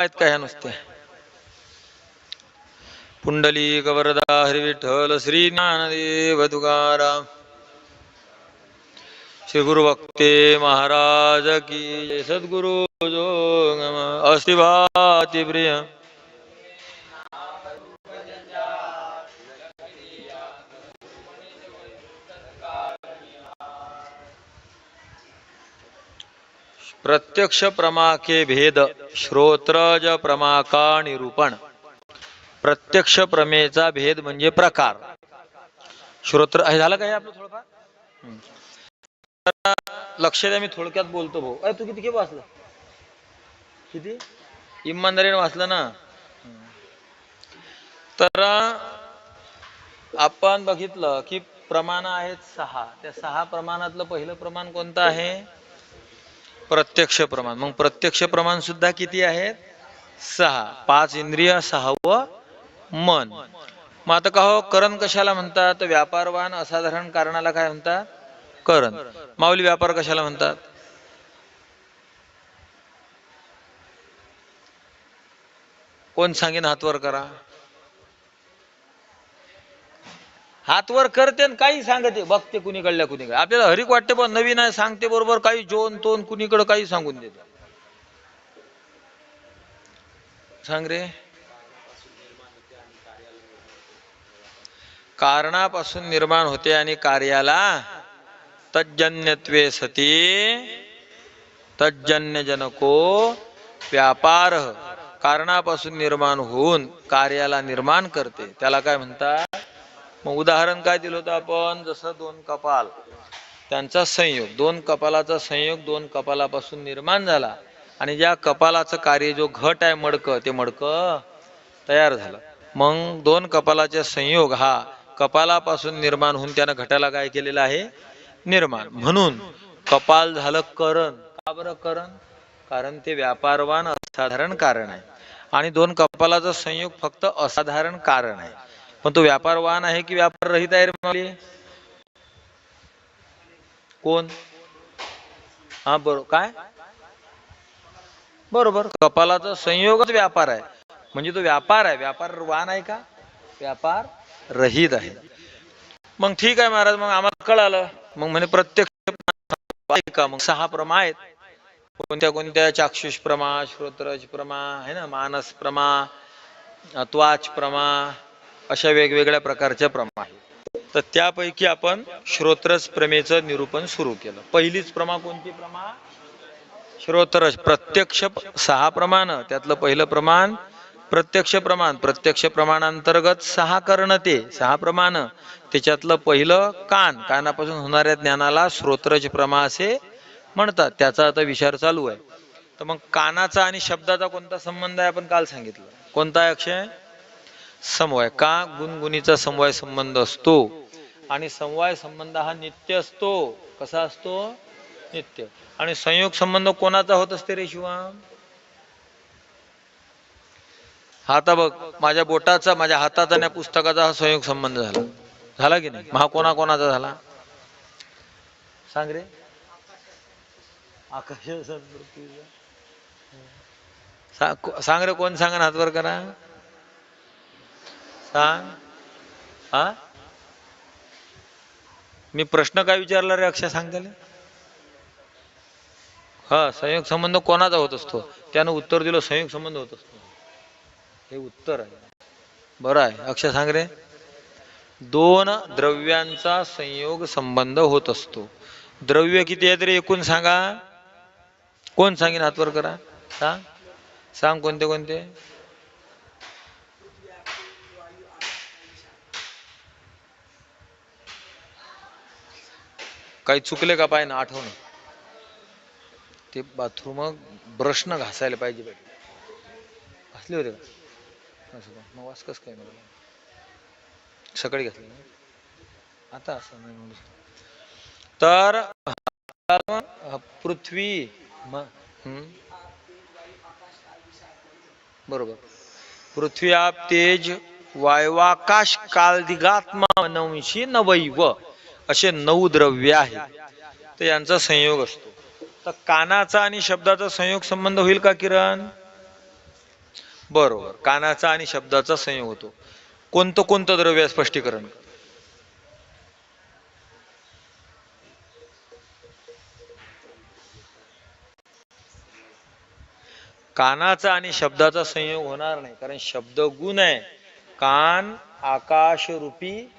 आहेत का ह्या नुसत्या? पुंडली कवरदा हरिविठ्ठल श्री ज्ञानदेव तुकाराम श्री गुरु भक्ते महाराज की सद्गुरु जो अस्ति प्रिय प्रत्यक्ष प्रमाके भेद श्रोत्रज प्रमाका निरूपण प्रत्यक्ष प्रमेचा भेद म्हणजे प्रकार. श्रोत्र हे झालं का हे आपलं थोडंफार? लक्ष द्या मी थोडक्यात बोलतो भाऊ. अरे तू किती किती वाचलं? किती? इमानदारीने वाचलं ना? तर आपण बघितलं की प्रमाण आहेत सहा. त्या सहा प्रमाणातलं पहिलं प्रमाण कोणतं आहे? प्रत्यक्ष प्रमाण. मग प्रत्यक्ष प्रमाण सुद्धा किती आहेत सहा. पाच इंद्रिय सहावं मन. मग आता का हो करण कशाला म्हणतात? व्यापारवान असाधारण कारणाला काय म्हणतात? करण. माऊली व्यापार कशाला म्हणतात? कोण सांगेन हातवर करा? हातवर करते आणि काही सांगते बघते कुणीकडल्या कुणीकडे. आपल्याला हरिक वाटते पण नवीन आहे सांगते बरोबर काही जोन तोन कुणीकडे काही सांगून देत. सांग रे. कारणापासून निर्माण होते आणि कार्याला तज्जन्यत्वे सती तज्जन्यजनको व्यापार. कारणापासून निर्माण होऊन कार्याला निर्माण करते. त्याला काय म्हणतात? मग उदाहरण काय दिलं होतं आपण? जसं दोन कपाल त्यांचा संयोग दोन कपालाचा संयोग दोन कपालापासून निर्माण झाला आणि ज्या कपालाचं कार्य जो घट आहे मडकं ते मडकं तयार झालं. मग दोन कपालाचा संयोग हा कपालापासून निर्माण होऊन त्यानं घटाला काय केलेलं आहे? निर्माण. म्हणून कपाल झालं करण. का बरं करण? कारण ते व्यापारवान असाधारण कारण आहे. आणि दोन कपालाचा संयोग फक्त असाधारण कारण आहे. पण तो व्यापार वाहन आहे की व्यापार रहित आहे रे कोण? हा बरोबर काय? बरोबर. कपालाचा संयोगच व्यापार आहे. म्हणजे तो व्यापार आहे. व्यापार वाहन आहे का? व्यापार रहित आहे. मग ठीक आहे महाराज मग आम्हाला कळालं. मग म्हणे प्रत्यक्ष मग सहा प्रमा आहेत. कोणत्या कोणत्या? चाक्षुष प्रमा श्रोत्रज प्रमा है ना? मानस प्रमा त्वाच प्रमा अशा वेगवेगळ्या प्रकारच्या प्रमा आहेत तर त्यापैकी आपण श्रोत्रज प्रमेचं निरूपण सुरू केलं. पहिलीच प्रमा कोणती प्रमा? श्रोत्रस. प्रत्यक्ष सहा प्रमाण. त्यातलं पहिलं प्रमाण प्रत्यक्ष प्रमाण. प्रत्यक्ष प्रमाणांतर्गत सहा कर्ण ते. सहा प्रमाण. त्याच्यातलं पहिलं कान. कानापासून होणाऱ्या ज्ञानाला श्रोत्रज प्रमा असे म्हणतात. त्याचा आता विचार चालू आहे. तर मग कानाचा आणि शब्दाचा कोणता संबंध आहे? आपण काल सांगितलं. कोणता आहे अक्षय? समवाय. का गुणगुणीचा समवाय संबंध असतो? आणि समवाय संबंध हा नित्य असतो. कसा असतो? नित्य. आणि संयोग संबंध कोणाचा होत असते रे शिवा? आता बघ माझ्या बोटाचा माझ्या हाताचा आणि पुस्तकाचा हा संयोग संबंध झाला. झाला की नाही? महा कोणा कोणाचा झाला? सांग रे. आकाश सांग रे कोण सांगा हातवर करा? सांग हा? मी प्रश्न काय विचारला रे अक्षय सांग त्याला हा संयोग संबंध कोणाचा होत असतो? त्यानं उत्तर दिलं संयोग संबंध होत असतो. हे उत्तर आहे. बरं आहे. अक्षय सांग रे. दोन द्रव्यांचा संयोग संबंध होत असतो. द्रव्य किती आहेत रे? एकूण सांगा. कोण सांगेन हातवर करा? सांग. सांग कोणते कोणते? काही चुकले का पाय ना आठवण? ते बाथरूम ब्रश न घासायला पाहिजे पाहिजे घासले होते का? मग वास काय मला सकाळी घातले आता असं नाही म्हणू तर पृथ्वी बरोबर. पृथ्वी आप तेज वायवाकाश काल दिगात्मा नवशी नवैव. असे नऊ द्रव्य आहेत. तर यांचा संयोग असतो. तर कानाचा आणि शब्दाचा संयोग संबंध होईल का किरण? बरोबर. कानाचा आणि शब्दाचा संयोग होतो. कोणतं कोणतं द्रव्य स्पष्टीकरण? कानाचा आणि शब्दाचा संयोग होणार नाही. कारण शब्द गुण आहे. कान आकाश रूपी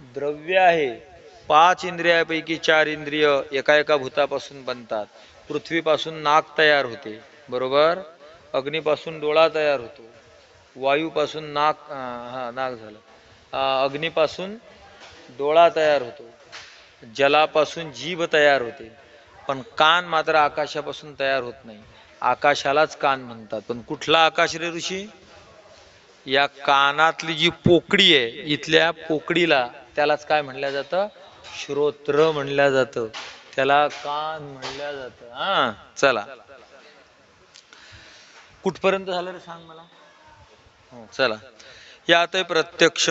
द्रव्य आहे. पाच इंद्रियापैकी चार इंद्रिय एका एका भूतापासून बनतात. पृथ्वीपासून नाक तयार होते बरोबर? अग्नीपासून डोळा तयार होतो. वायूपासून नाक हा नाक झालं. अग्नीपासून डोळा तयार होतो. जलापासून जीभ तयार होते. पण कान मात्र आकाशापासून तयार होत नाही. आकाशालाच कान म्हणतात. पण कुठला आकाश रे ऋषी? या कानातली जी पोकडी आहे इथल्या पोकडीला त्यालाच काय म्हणलं जातं? श्रोत्र म्हणलं जातं. त्याला कान म्हणलं जातं. हा चला. कुठपर्यंत झालं रे सांग मला? हो, चला. या आता प्रत्यक्ष.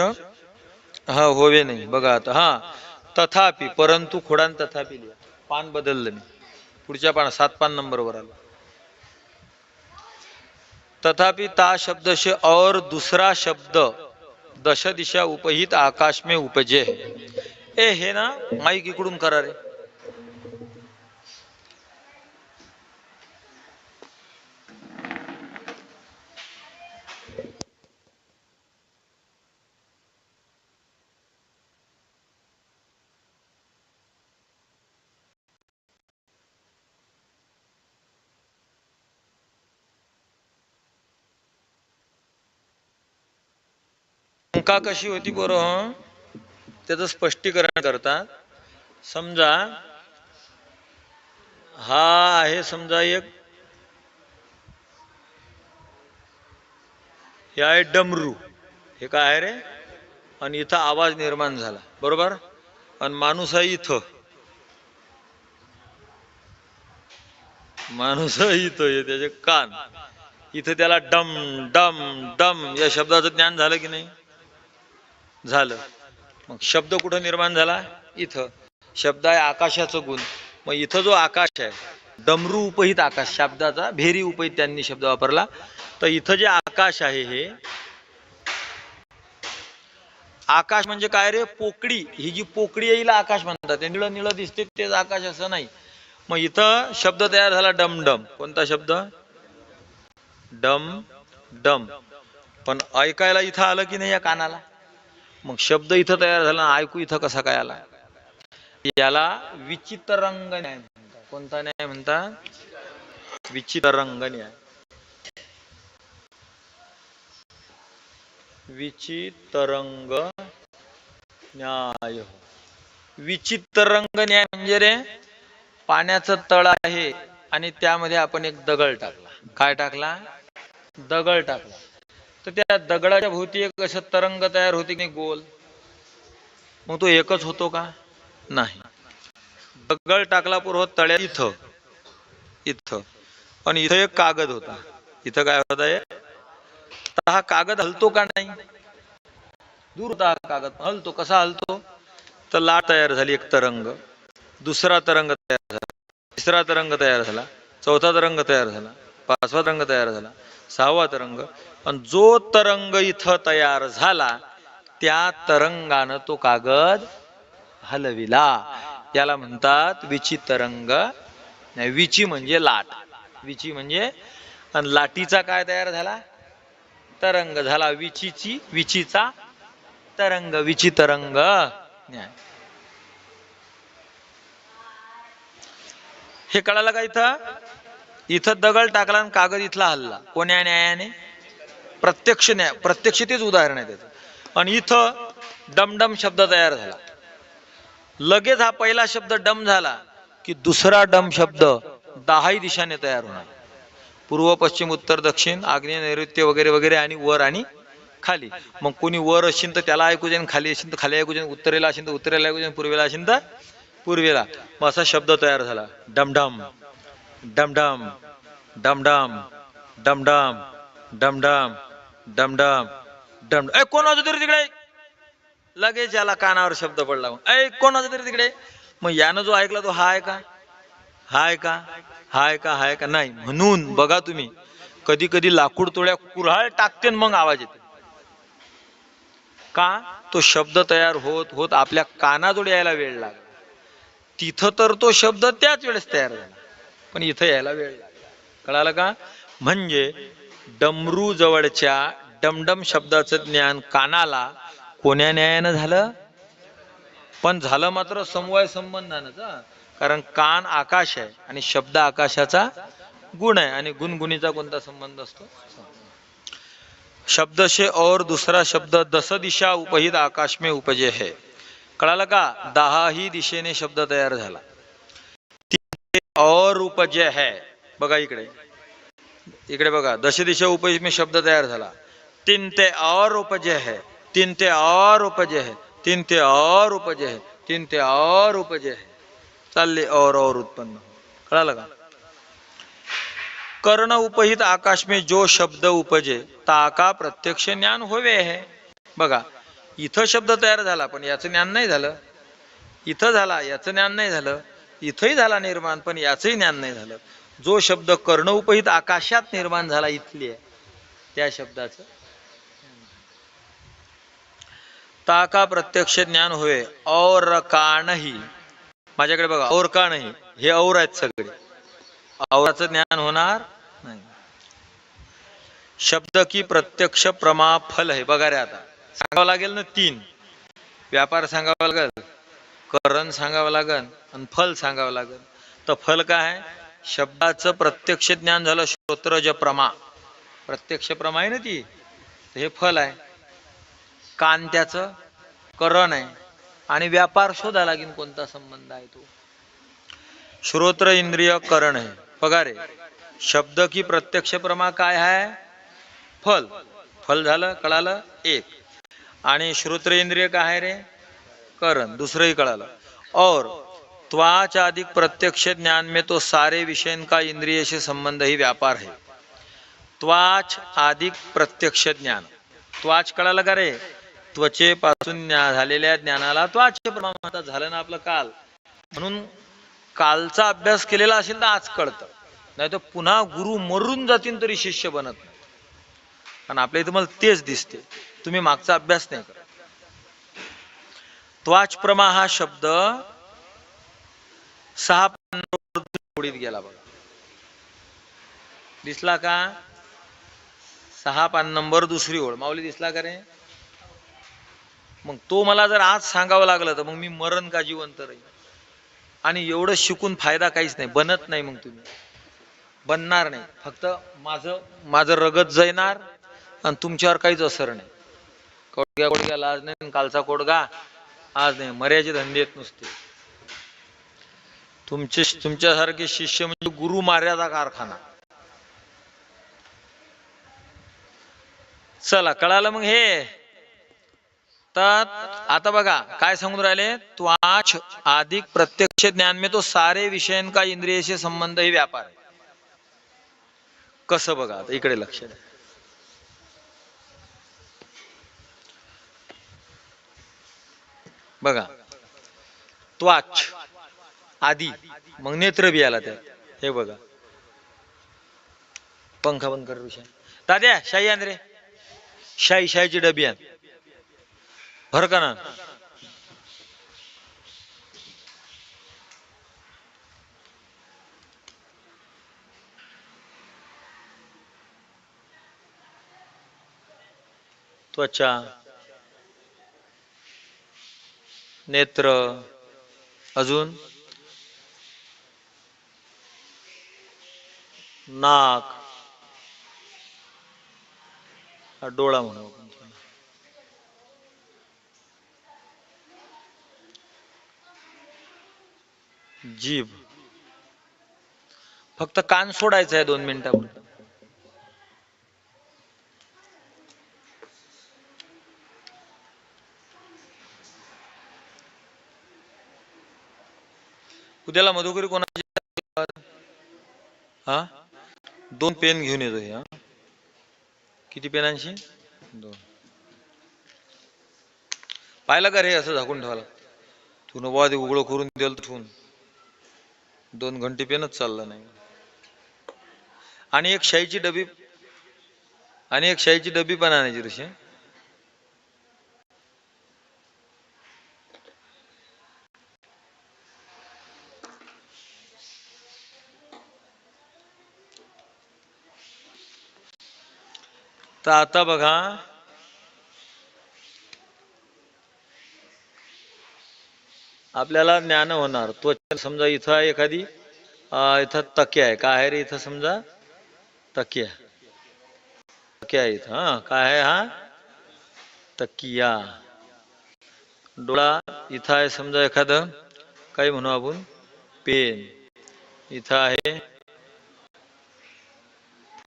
हा होवे नाही. बघा आता. हा. तथापि परंतु खोडान तथापि लिहा. पान बदललं मी पुढच्या पान सात पान नंबरवर आलो. तथापि ता शब्द से और दुसरा शब्द दश दिशा उपहित आकाश में उपजे ए हे ना माईक इकडून करा रे. कशी होती बरं त्याचं स्पष्टीकरण करतात समजा हा आहे समजा एक हे आहे डमरू. हे काय आहे रे? आणि इथं आवाज निर्माण झाला. बरोबर? आणि माणूस आहे इथं. माणूस आहे इथं हे त्याचे कान. इथं त्याला डम डम डम या शब्दाचं ज्ञान झालं की नाही? झालं. मग शब्द कुठं निर्माण झाला? इथं. शब्द आहे आकाशाचं गुण. मग इथं जो आकाश आहे डमरू उपहित आकाश शब्दाचा भेरी उपहित त्यांनी शब्द वापरला. तर इथं जे आकाश आहे हे आकाश म्हणजे काय रे? पोकळी. ही जी पोकळी येईल आकाश म्हणतात. ते निळं निळं दिसते तेच आकाश असं नाही. मग इथं शब्द तयार झाला डमडम. कोणता शब्द? डम डम. पण ऐकायला इथं आलं की नाही या कानाला? मग शब्द इथं तयार झाला ऐकू इथं कसा काय आला? याला विचित्र रंग न्याय म्हणतात. कोणता न्याय म्हणतात विचित्रंग न्याय. विचित्रंग न्याय हो. विचित्रंग न्याय म्हणजे रे पाण्याचं तळ आहे आणि त्यामध्ये आपण एक दगड टाकला. काय टाकला? दगड टाकला. तर त्या दगडाच्या भोवती एक असं तरंग तयार होते की गोल. मग तो एकच होतो का? नाही. दगड टाकला पूर्व तळ्या इथं. इथं. आणि इथं एक कागद होता. इथं काय होता तर हा कागद हलतो का नाही? दूर होता हा कागद. हलतो. कसा हलतो? तर लाट तयार झाली एक तरंग. दुसरा तरंग तयार झाला. तिसरा तरंग तयार झाला. चौथा तरंग तयार झाला. पाचवा तरंग तयार झाला. सहावा तरंग. आणि जो तरंग इथं तयार झाला त्या तरंगानं तो कागद हलविला. याला म्हणतात विची तरंग. नाही विची म्हणजे लाट. विची म्हणजे आणि लाटीचा काय तयार झाला? तरंग झाला विचीची विचीचा तरंग विची तरंग. न्याय हे कळालं का इथं? इथं दगड टाकला आणि कागद इथला हल्ला. कोण्या न्यायाने? प्रत्यक्ष न्याय प्रत्यक्षतेच उदाहरण आहे त्याचं. आणि इथं डमडम शब्द तयार झाला. लगेच हा पहिला शब्द डम झाला की दुसरा डम शब्द दहाही दिशाने तयार होणार. पूर्व पश्चिम उत्तर दक्षिण आग्नेय नैऋत्य वगैरे वगैरे आणि वर आणि खाली. मग कोणी वर असेल तर त्याला ऐकू जाईन खाली असेल तर खाली ऐकू जाईन उत्तरेला असेल तर उत्तरेला ऐकू जाईन पूर्वेला असेल तर पूर्वेला. मग असा शब्द तयार झाला. डमडम डमडम डमडम डमडम डमडम डमडम डम ए कोण होतं तरी तिकडे? लगेच याला कानावर शब्द पडला मग. ऐ कोण होतं तरी तिकडे? मग यानं जो ऐकला तो हा का? हाय का? हाय का? हाय का? नाही. म्हणून बघा तुम्ही कधी कधी लाकूड तोड्या कुऱ्हाळ टाकते आणि मग आवाज येते. का? तो शब्द तयार होत होत आपल्या कानाजोडे यायला वेळ लागला. तिथं तर तो शब्द त्याच वेळेस तयार झाला. पण इथं यायला वेळ लागला. कळालं का? म्हणजे डमरू जवळच्या डमडम शब्दाचं ज्ञान कानाला कोण्या न्यायानं झालं? पण झालं मात्र समवाय संबंधानं कारण कान आकाश आहे आणि शब्द आकाशाचा गुण आहे आणि गुणगुणीचा कोणता संबंध असतो? शब्द से और दुसरा शब्द दस दिशा उपहित आकाश में उपजे है. कळालं का? दहाही दिशेने शब्द तयार झाला. और उपजय है. बघा इकडे. इकडे बघा दश दिशा शब्द तयार झाला. तीन ते और उपजे है तीन ते और उपजे है तीन ते और उपजे है तीन ते और उपजे है. चालले और और उत्पन्न. कळालं का? कर्ण उपहित आकाश में जो शब्द उपजे ताका प्रत्यक्ष ज्ञान होवे है. बघा इथं शब्द तयार झाला पण याचं ज्ञान नाही झालं. इथं झाला याचं ज्ञान नाही झालं. इथंही झाला निर्माण पण याचंही ज्ञान नाही झालं. जो शब्द कर्ण उपहित आकाशात निर्माण झाला इथली आहे. त्या शब्दाचं. ताका प्रत्यक्ष ज्ञान होय और काणही. माझ्याकडे बघा और का नाही हे और आहेत सगळे. औराचं ज्ञान होणार नाही. शब्द की प्रत्यक्ष प्रमा फल आहे. बघा रे आता. सांगावं लागेल ना तीन. व्यापार सांगावा लागेल करण सांगावं लागेल आणि फल सांगावं लागेल. तर फल काय आहे? शब्दाचं प्रत्यक्ष ज्ञान झालं श्रोत्रज प्रमा. प्रत्यक्ष प्रमा आहे ना ती? हे फल आहे. कान त्याचं करण आहे. आणि व्यापार शोधा लागेल कोणता संबंध आहे तो. श्रोत्र इंद्रिय करण आहे. पगारे रे शब्द की प्रत्यक्ष प्रमा काय आहे? फल. फल झालं कळालं एक. आणि श्रोत्र इंद्रिय काय आहे रे? करण. दुसरंही कळालं. और त्वाच अधिक प्रत्यक्ष ज्ञान में तो सारे विषय का इंद्रिय से संबंध ही व्यापार है। त्वाच अधिक प्रत्यक्ष ज्ञान। त्वाच कळालं का रे? त्वचेपासून झालेल्या ज्ञानाला त्वाच प्रमा झालं ना आपलं काल. म्हणून कालचा अभ्यास केलेला असेल तर आज कळतं. नाही तर पुन्हा गुरु मरून जातील तरी शिष्य बनत नाही. कारण आपल्या इथं मला तेच दिसते तुम्ही मागचा अभ्यास नाही करत. त्वाच प्रमा हा शब्द सहा पानांवर ओळीत गेला बघा. दिसला का? सहा पान नंबर दुसरी ओळ. माऊली दिसला का रे? मग तो मला जर आज सांगावं लागलं तर मग मी मरण का जिवंत राहील आणि एवढं शिकून फायदा काहीच नाही. बनत नाही मग तुम्ही. बनणार नाही. फक्त माझं माझं रगत जळणार आणि तुमच्यावर काहीच असर नाही. कोडग्या कोडग्याला आज नाही आणि कालचा कोडगा. आज नाही. मर्याचे धंदे आहेत नुसते. तुमचे तुमच्यासारखे शिष्य म्हणजे गुरु मर्यादा कारखाना. चला कळालं मग हे? तर आता बघा काय सांगून राहिले? त्वाच अधिक प्रत्यक्ष ज्ञान में तो सारे विषयन का इंद्रियशी संबंध ही व्यापार आहे. कसं बघा आता इकडे लक्ष द्या. बघा त्वाच आधी मग नेत्र बी आला त्यात. हे बघा. पंखा बंद कर ऋषा दाद्या शाही आण रे. शाही शाहीची डबी आण. भर का ना. त्वचा. नेत्र. अजून. नाक. हा डोळा म्हणू आपण जीभ. फक्त कान सोडायचं आहे दोन मिनिटापुरतं. उद्याला मधुकरी कोणाची? हा? दोन पेन घेऊन येतो हे, किती पेनांशी दोन. पाहिलं का रे असं झाकून ठेवायला? तू नवा ते उघडं करून दिल ठेवून दोन घंटे पेनच चालला नाही. आणि एक शाईची डबी आणि एक शाईची डबी पण आणायची ऋषी तर आता बघा. आपल्याला ज्ञान होणार. त्वचा समजा इथं आहे एखादी इथं तकिया आहे. काय आहे रे इथं समजा? तकिया. तकिया आहे इथं. हा काय आहे हा? तकिया. डोळा इथं आहे समजा एखादं. काही म्हणू आपण? पेन. इथं आहे.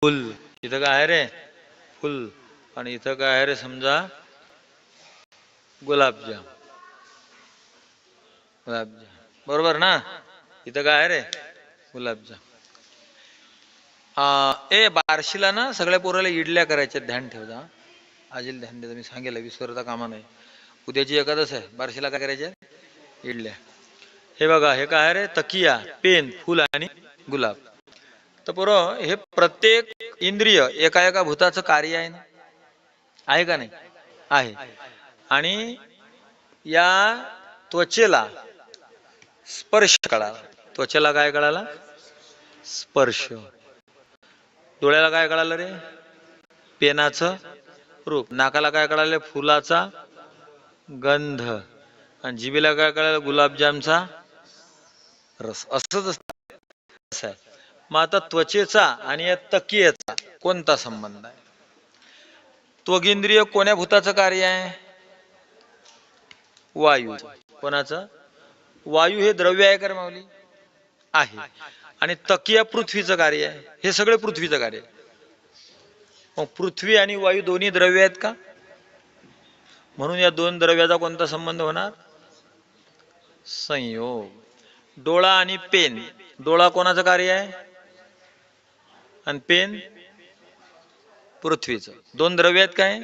फुल. इथं काय आहे रे? फुल. आणि इथं काय आहे रे समजा? गुलाबजाम. गुलाबजाम. बरोबर ना? इथं काय आहे रे? गुलाबजाम. ए बारशीला ना सगळ्या पोराला इडल्या करायच्या ध्यान ठेवता आजील ध्यान देतो मी सांगेल विसरता कामा नाही उद्याची एकादश आहे बारशीला काय करायच्या? इडल्या. हे बघा हे काय आहे रे? तकिया पेन फुल आणि गुलाब. तर पोरं हे प्रत्येक इंद्रिय एका एका भूताचं कार्य आहे ना? आहे का नाही? आहे. आणि या त्वचेला स्पर्श कळाला. त्वचेला काय कळाला? स्पर्श. डोळ्याला काय कळालं रे? पेनाचं रूप. नाकाला काय कळालं? फुलाचा गंध. आणि जिबेला काय कळालं? गुलाबजामचा रस. असंच असतं. मग आता त्वचेचा आणि या तकियेचा कोणता संबंध आहे? त्वगिंद्रिय कोण्या भूताचं कार्य आहे? वायू. कोणाचं? वायू हे द्रव्य आहे का माऊली? आहे. आणि तकिया पृथ्वीचं कार्य आहे. हे सगळे पृथ्वीचं कार्य आहे. मग पृथ्वी आणि वायू दोन्ही द्रव्य आहेत का? म्हणून या दोन द्रव्याचा कोणता संबंध होणार? संयोग. डोळा आणि पेन. डोळा कोणाचं कार्य आहे? आणि पेन पृथ्वीचं. दोन द्रव्य आहेत काय?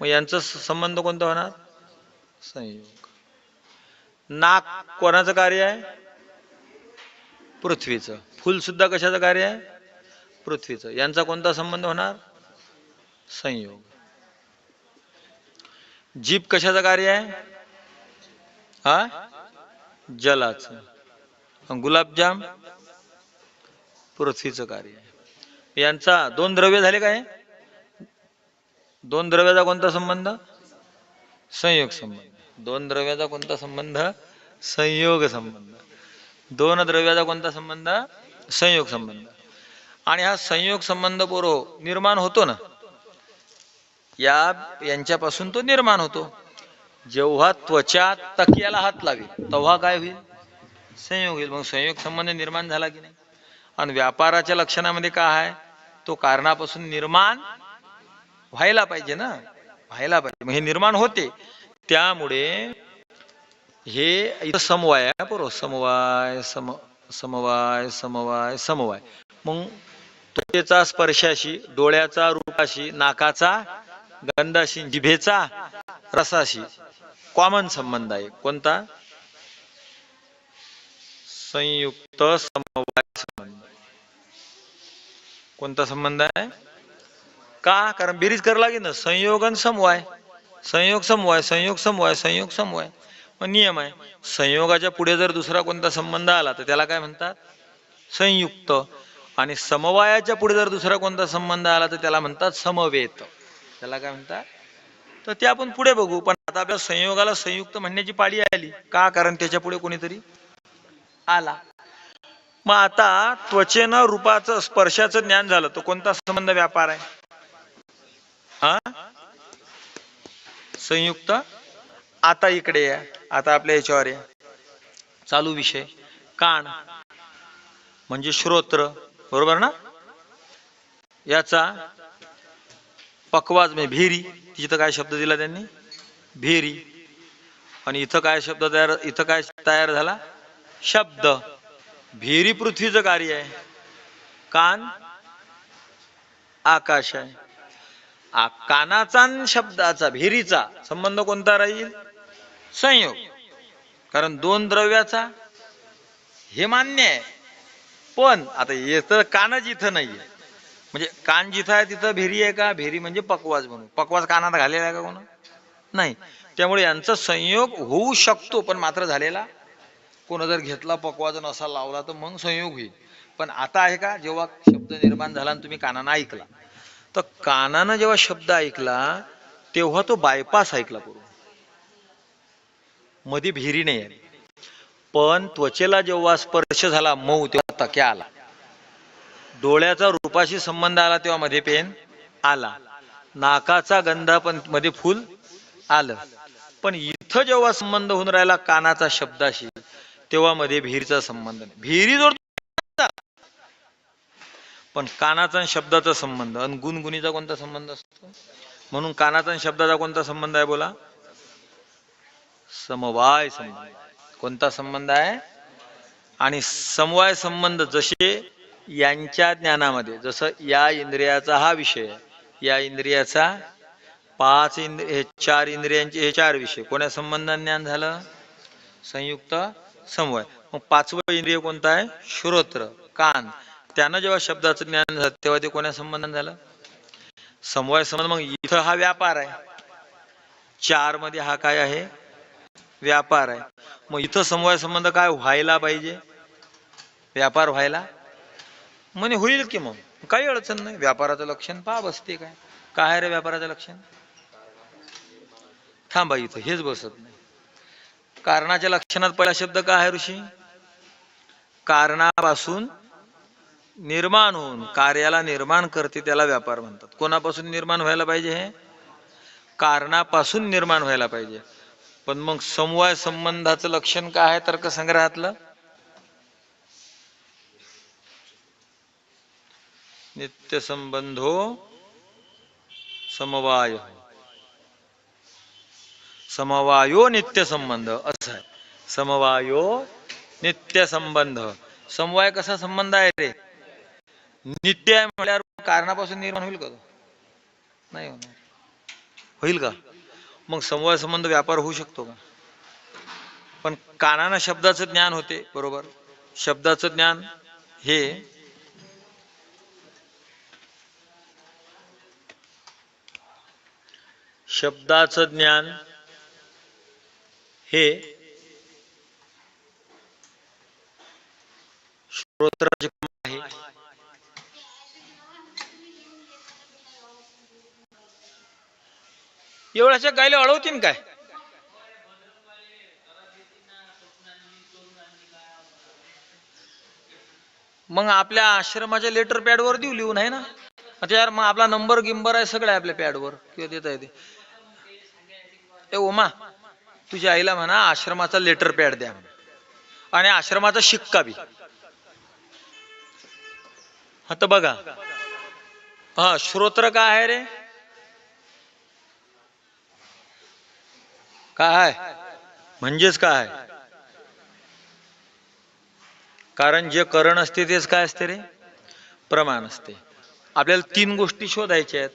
मग यांचा संबंध कोणता होणार? संयोग. नाक कोणाचं कार्य आहे? पृथ्वीचं. फुल सुद्धा कशाचं कार्य आहे? पृथ्वीचं. यांचा कोणता संबंध होणार? संयोग. जीप कशाचं कार्य आहे? हा जलाचं. गुलाबजाम पृथ्वीचं कार्य आहे. यांचा दोन द्रव्य झाले काय? दोन द्रव्याचा कोणता संबंध? संयोग संबंध. दोन द्रव्याचा कोणता संबंध? संयोग संबंध. दोन द्रव्याचा कोणता संबंध? संयोग संबंध. आणि हा संयोग संबंध पोरो निर्माण होतो ना या यांच्यापासून तो निर्माण होतो. जेव्हा त्वचा तकियाला हात लावेल तेव्हा काय होईल? संयोग होईल. मग संयोग संबंध निर्माण झाला की नाही? आणि व्यापाराच्या लक्षणामध्ये काय आहे? तो कारणापासून निर्माण व्हायला पाहिजे ना? व्हायला पाहिजे. हे निर्माण होते. त्यामुळे हे इथं समवाय बरोबर. समवाय सम समवाय समवाय समवाय. मग त्वचेचा स्पर्शाशी डोळ्याचा रूपाशी नाकाचा गंधाशी जिभेचा रसाशी कॉमन संबंध आहे. कोणता? संयुक्त समवाय कोणता संबंध आहे? का? कारण बेरीज करावं लागेल ना. संयोग आणि समवाय. संयोग समवाय संयोग समवाय संयोग समवाय. मग नियम आहे. संयोगाच्या पुढे जर दुसरा कोणता संबंध आला तर त्याला काय म्हणतात? संयुक्त. आणि समवायाच्या पुढे जर दुसरा कोणता संबंध आला तर त्याला म्हणतात समवेत. त्याला काय म्हणतात? तर ते आपण पुढे बघू. पण आता आपल्या संयोगाला संयुक्त म्हणण्याची पाळी आली. का? कारण त्याच्या पुढे कोणीतरी आला. मग आता त्वचेनं रूपाचं स्पर्शाचं ज्ञान झालं. तो कोणता संबंध व्यापार आहे? हा? संयुक्त? आता इकडे या. आता आपल्या याच्यावर या. चालू विषय. कान. म्हणजे श्रोत्र. बरोबर ना? याचा पकवाज म्हणजे भेरी. तिथं काय शब्द दिला त्यांनी? भेरी. आणि इथं काय शब्द तयार इथं काय तयार झाला? शब्द. भेरी पृथ्वीचं कार्य आहे कान आकाश आहे. आ- कानाचा आणि शब्दाचा भेरीचा संबंध कोणता राहील? संयोग. कारण दोन द्रव्याचा हे मान्य आहे. पण आता हे तर कानच इथं नाहीये. म्हणजे कान जिथं आहे तिथं भेरी आहे का? भेरी म्हणजे पकवाज म्हणून. पकवाज कानात घालेला आहे का कोण? नाही. त्यामुळे यांचा संयोग होऊ शकतो पण मात्र झालेला कोण जर घेतला पकवाजन असा लावला तर मग संयोग होईल. पण आता आहे का जेव्हा शब्द निर्माण झाला आणि तुम्ही कानानं ऐकला तर कानानं जेव्हा शब्द ऐकला तेव्हा तो बायपास ऐकला पूर्णमध्ये भिरी नाही आली पण त्वचेला जेव्हा स्पर्श झाला मऊ तेव्हा तक्या आला. डोळ्याचा रूपाशी संबंध आला तेव्हा मध्ये पेन आला. नाकाचा गंधा पण मध्ये फुल आलं. पण इथं जेव्हा संबंध होऊन राहिला कानाचा शब्दाशी तेव्हा मध्ये भिरीचा संबंध नाही. भिरी जोड पण कानाचा आणि शब्दाचा संबंध. आणि गुणगुणीचा कोणता संबंध असतो? म्हणून कानाचा आणि शब्दाचा कोणता संबंध आहे बोला? समवाय संबंध. कोणता संबंध आहे? आणि समवाय संबंध जसे यांच्या ज्ञानामध्ये जसं या इंद्रियाचा हा विषय या इंद्रियाचा पाच इंद्रिय चार इंद्रियांचे हे चार विषय. कोण्या संबंधात ज्ञान झालं? संयुक्त समवाय. मग पाचवं इंद्रिय कोणतं आहे? श्रोत्र कान. त्यानं जेव्हा शब्दाचं ज्ञान झालं तेव्हा ते कोण्या संबंधाने झालं? समवाय संबंध मग इथं हा व्यापार आहे. चारमध्ये हा काय आहे? व्यापार आहे. मग इथं समवाय संबंध काय व्हायला पाहिजे? व्यापार व्हायला? म्हणे होईल की मग? काही अडचण नाही. व्यापाराचं लक्षण पहा बसते काय. काय आहे रे व्यापाराचं लक्षण? थांबा इथं हेच बसत नाही. कारणाच्या लक्षणात पहिला शब्द काय आहे ऋषी? कारणापासून निर्माण होऊन कार्याला निर्माण करते त्याला व्यापार म्हणतात. कोणापासून निर्माण व्हायला पाहिजे हे? कारणापासून निर्माण व्हायला पाहिजे. पण मग समवाय संबंधाचं लक्षण काय आहे तर्कसंग्रहातलं? नित्य संबंधो समवाय. समवायो नित्य संबंध असं आहे. समवायो नित्य संबंध. समवाय कसा संबंध आहे रे? नित्य आहे म्हटल्यावर कारणापासून निर्माण होईल का नाही होणार. होईल का? मग समवाय संबंध व्यापार होऊ शकतो का? पण कानानं शब्दाचं ज्ञान होते बरोबर? शब्दाचं ज्ञान हे शब्दाचं ज्ञान हे श्रोत्राचे आहे. एवढ्याच्या गायला अडवतीन काय? मग आपल्या आश्रमाच्या लेटर पॅडवर देऊ लिहून आहे ना? आता यार मग आपला नंबर गिंबर आहे सगळं आपल्या पॅडवर किंवा देता येते. ए तुझ्या आईला म्हणा आश्रमाचा लेटर पॅड द्या म्हणा. आणि आश्रमाचा शिक्का बी. आता बघा. हा श्रोत्र काय आहे रे? काय? आहे म्हणजेच काय? आहे कारण जे करण असते तेच काय असते रे? प्रमाण असते. आपल्याला तीन गोष्टी शोधायच्या आहेत.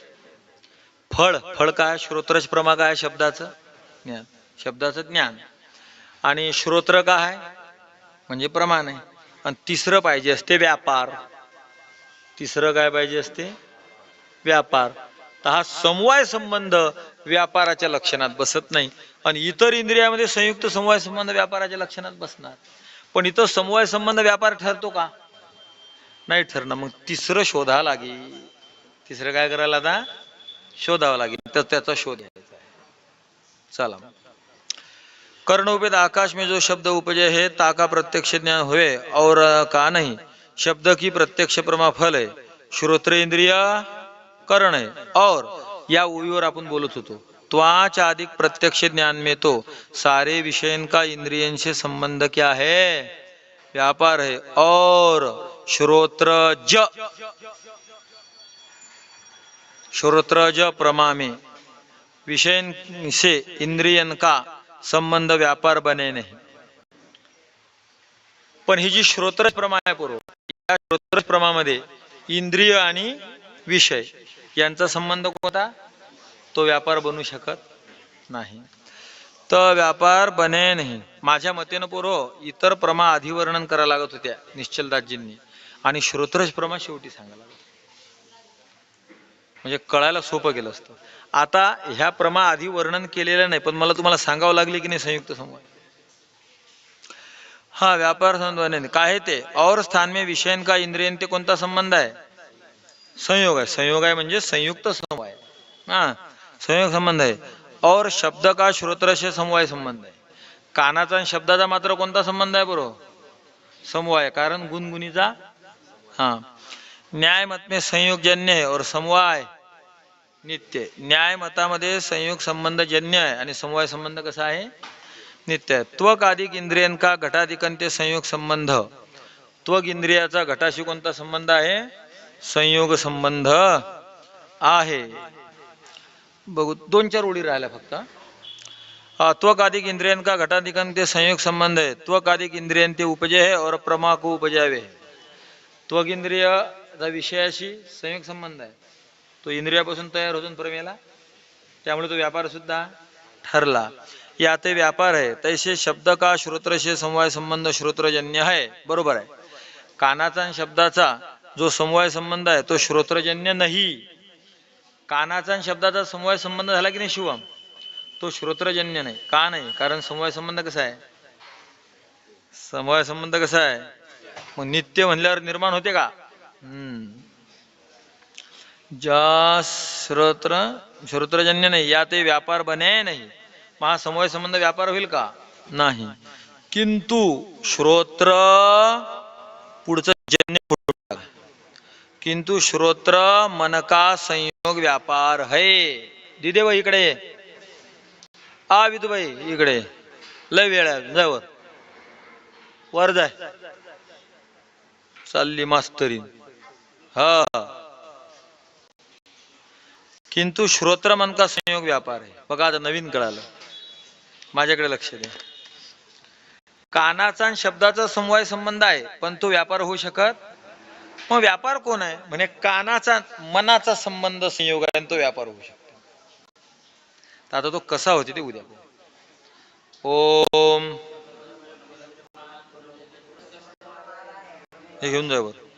फळ. फळ काय? श्रोत्रच प्रमा काय शब्दाचं? ज्ञान. शब्दाचं ज्ञान. आणि श्रोत्र काय आहे? म्हणजे प्रमाण. आहे आणि तिसरं पाहिजे असते व्यापार. तिसरं काय पाहिजे असते? व्यापार. तर हा समवाय संबंध व्यापाराच्या लक्षणात बसत नाही. आणि इतर इंद्रियामध्ये संयुक्त समवाय संबंध व्यापाराच्या लक्षणात बसणार. पण इथं समवाय संबंध व्यापार ठरतो का? नाही ठरणं मग तिसरं शोधा लागेल. तिसरं काय करायला आता? शोधावं लागेल. तर त्याचा शोध घ्यायचा आहे. चला. मग. कर्ण उपेद आकाश में जो शब्द उपजे है, ताका प्रत्यक्ष ज्ञान हुए और का नहीं? शब्द की प्रत्यक्ष प्रमा फल है। श्रोत्र इंद्रिय करण है। और, या ओवीवर आपण बोलत होतो। त्वाच अधिक प्रत्यक्ष ज्ञान में तो सारे विषय का इंद्रियों से संबंध क्या है? व्यापार है। और, श्रोत्र ज। श्रोत्र ज प्रमा में विषय से इंद्रियन का संबंध व्यापार बने नाही। पण ही जी श्रोत्र प्रमा आहे पूर्व या श्रोत्र प्रमामध्ये इंद्रिय आणि विषय यांचा संबंध कोणता? तो व्यापार बनू शकत नाही। तर व्यापार बने नाही। माझ्या मतेनं पूर्व इतर प्रमा आधी वर्णन करायला लागत होत्या निश्चलदासजींनी आणि श्रोत्रज प्रमा शेवटी सांगायला लागत म्हणजे कळायला सोपं केलं असतं. आता ह्या प्रमा आधी वर्णन केलेलं नाही पण मला तुम्हाला सांगावं लागले की नाही संयुक्त समूह हा व्यापार संबंध काय आहे ते? और स्थान में विषयन का इंद्रियन ते कोणता संबंध आहे? संयोग आहे. संयोग आहे म्हणजे संयुक्त समवाय. हा संयोग संबंध आहे. और शब्द का श्रोत्रशे समवाय संबंध आहे. कानाचा आणि शब्दाचा मात्र कोणता संबंध आहे बरोबर आहे कारण गुणगुणीचा हा. न्याय मत संयोगजन्य आहे और समवाय नित्य. न्याय मतामध्ये संयोग संबंध जन्य आहे आणि समवाय संबंध कसा आहे? नित्य. आहे त्वक अधिक इंद्रियांका घटाधिकन ते संयोग संबंध? त्वक इंद्रियाचा घटाशी कोणता संबंध आहे? संयोग संबंध आहे. बघू दोन चार ओळी राहिल्या फक्त. हा त्वक अधिक इंद्रियांका घटाधिकन ते संयोग संबंध आहे? त्वक अधिक इंद्रियन ते उपजय है और प्रमा को उपजावे त्वक इंद्रियाचा विषयाशी संयोग संबंध आहे. तो इंद्रियापासून तयार होतो प्रमेला त्यामुळे तो व्यापार सुद्धा ठरला. यात व्यापार आहे. तैसे शब्द का श्रोत्रशे समवाय संबंध श्रोत्रजन्य आहे? बरोबर आहे. कानाचा आणि शब्दाचा जो समवाय संबंध आहे तो श्रोत्रजन्य नाही. कानाचा आणि शब्दाचा समवाय संबंध झाला की नाही शिवम? तो श्रोत्रजन्य नाही. का नाही? कारण समवाय संबंध कसा आहे? समवाय संबंध कसा आहे? मग नित्य म्हणल्यावर निर्माण होते का? हम्म. ज्या श्रोत्र श्रोत्रजन्य नाही या ते व्यापार बने नाही। मग संबंध व्यापार होईल का? नाही। किंतु श्रोत्र पुढचं जन्य किंतु श्रोत्र मनका संयोग व्यापार है। दिदे भाई इकडे आ विधुबाई इकडे लय वेळ आहे वर। वर जाय। चालली मास्तरी। हा। किंतु श्रोत्र मन का संयोग व्यापार आहे बघा आता नवीन कळालं. माझ्याकडे लक्ष द्या कानाचा आणि शब्दाचा समवाय संबंध आहे पण तो व्यापार होऊ शकत? मग व्यापार कोण आहे? म्हणे कानाचा मनाचा संबंध संयोग आहे आणि तो व्यापार होऊ शकतो. आता तो कसा होते ते उद्या ओम. हे घेऊन जाऊ बरं.